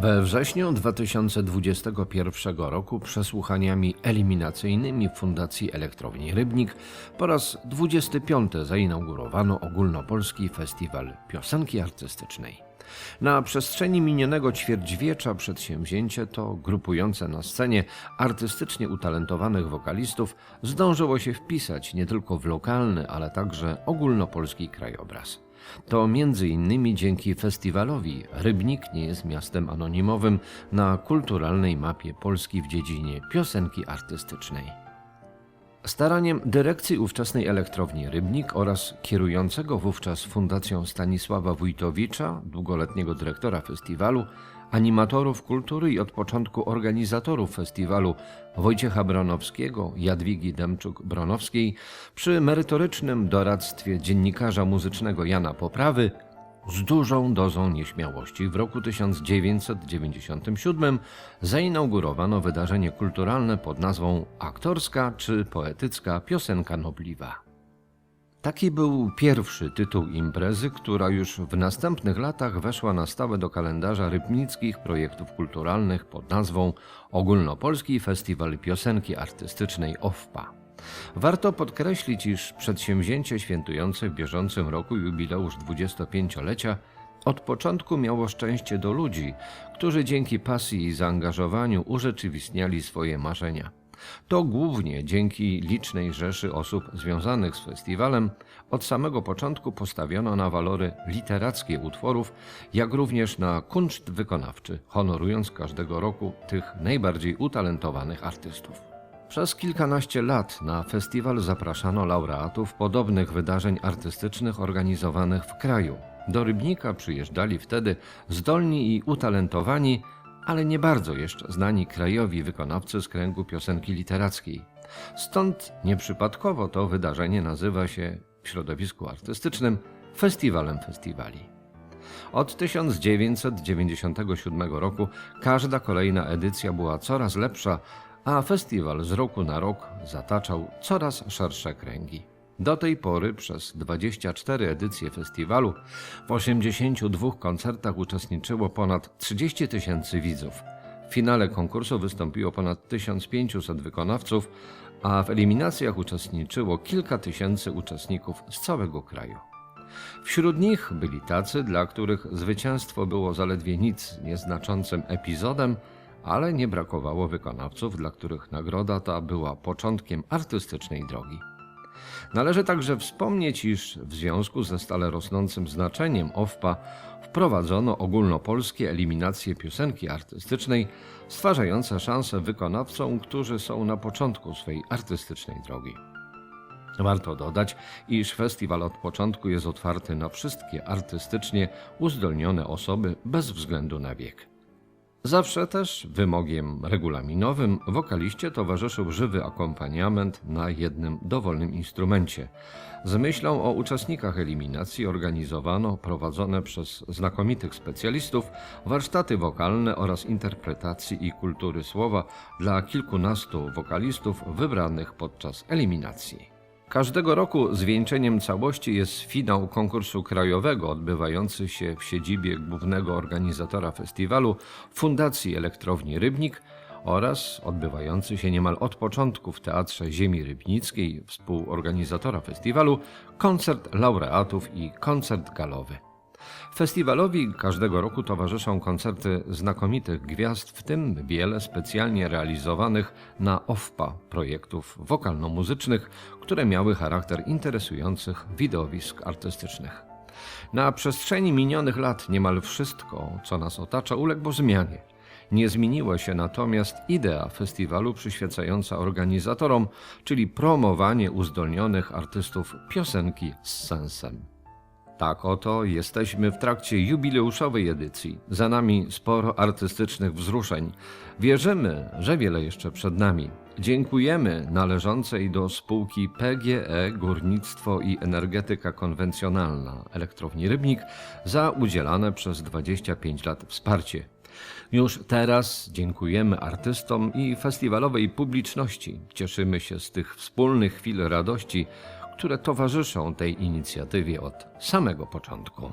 We wrześniu 2021 roku przesłuchaniami eliminacyjnymi Fundacji Elektrowni Rybnik po raz 25 zainaugurowano ogólnopolski festiwal piosenki artystycznej. Na przestrzeni minionego ćwierćwiecza przedsięwzięcie to grupujące na scenie artystycznie utalentowanych wokalistów zdążyło się wpisać nie tylko w lokalny, ale także ogólnopolski krajobraz. To między innymi dzięki festiwalowi Rybnik nie jest miastem anonimowym na kulturalnej mapie Polski w dziedzinie piosenki artystycznej. Staraniem dyrekcji ówczesnej elektrowni Rybnik oraz kierującego wówczas Fundacją Stanisława Wójtowicza, długoletniego dyrektora festiwalu, animatorów kultury i od początku organizatorów festiwalu Wojciecha Bronowskiego, Jadwigi Demczuk-Bronowskiej, przy merytorycznym doradztwie dziennikarza muzycznego Jana Poprawy, z dużą dozą nieśmiałości w roku 1997 zainaugurowano wydarzenie kulturalne pod nazwą Aktorska czy Poetycka Piosenka Nobliwa. Taki był pierwszy tytuł imprezy, która już w następnych latach weszła na stałe do kalendarza rybnickich projektów kulturalnych pod nazwą Ogólnopolski Festiwal Piosenki Artystycznej OFPA. Warto podkreślić, iż przedsięwzięcie świętujące w bieżącym roku jubileusz 25-lecia od początku miało szczęście do ludzi, którzy dzięki pasji i zaangażowaniu urzeczywistniali swoje marzenia. To głównie dzięki licznej rzeszy osób związanych z festiwalem od samego początku postawiono na walory literackie utworów, jak również na kunszt wykonawczy, honorując każdego roku tych najbardziej utalentowanych artystów. Przez kilkanaście lat na festiwal zapraszano laureatów podobnych wydarzeń artystycznych organizowanych w kraju. Do Rybnika przyjeżdżali wtedy zdolni i utalentowani, ale nie bardzo jeszcze znani krajowi wykonawcy z kręgu piosenki literackiej. Stąd nieprzypadkowo to wydarzenie nazywa się w środowisku artystycznym Festiwalem Festiwali. Od 1997 roku każda kolejna edycja była coraz lepsza, a festiwal z roku na rok zataczał coraz szersze kręgi. Do tej pory przez 24 edycje festiwalu w 82 koncertach uczestniczyło ponad 30 tysięcy widzów. W finale konkursu wystąpiło ponad 1500 wykonawców, a w eliminacjach uczestniczyło kilka tysięcy uczestników z całego kraju. Wśród nich byli tacy, dla których zwycięstwo było zaledwie nic nieznaczącym epizodem, ale nie brakowało wykonawców, dla których nagroda ta była początkiem artystycznej drogi. Należy także wspomnieć, iż w związku ze stale rosnącym znaczeniem OFPA wprowadzono ogólnopolskie eliminacje piosenki artystycznej, stwarzające szansę wykonawcom, którzy są na początku swej artystycznej drogi. Warto dodać, iż festiwal od początku jest otwarty na wszystkie artystycznie uzdolnione osoby bez względu na wiek. Zawsze też wymogiem regulaminowym wokaliście towarzyszył żywy akompaniament na jednym dowolnym instrumencie. Z myślą o uczestnikach eliminacji organizowano prowadzone przez znakomitych specjalistów warsztaty wokalne oraz interpretacji i kultury słowa dla kilkunastu wokalistów wybranych podczas eliminacji. Każdego roku zwieńczeniem całości jest finał konkursu krajowego odbywający się w siedzibie głównego organizatora festiwalu Fundacji Elektrowni Rybnik oraz odbywający się niemal od początku w Teatrze Ziemi Rybnickiej współorganizatora festiwalu koncert laureatów i koncert galowy. Festiwalowi każdego roku towarzyszą koncerty znakomitych gwiazd, w tym wiele specjalnie realizowanych na OFPA projektów wokalno-muzycznych, które miały charakter interesujących widowisk artystycznych. Na przestrzeni minionych lat niemal wszystko, co nas otacza, uległo zmianie. Nie zmieniła się natomiast idea festiwalu przyświecająca organizatorom, czyli promowanie uzdolnionych artystów piosenki z sensem. Tak oto jesteśmy w trakcie jubileuszowej edycji. Za nami sporo artystycznych wzruszeń. Wierzymy, że wiele jeszcze przed nami. Dziękujemy należącej do spółki PGE Górnictwo i Energetyka Konwencjonalna Elektrowni Rybnik za udzielane przez 25 lat wsparcie. Już teraz dziękujemy artystom i festiwalowej publiczności. Cieszymy się z tych wspólnych chwil radości, które towarzyszą tej inicjatywie od samego początku.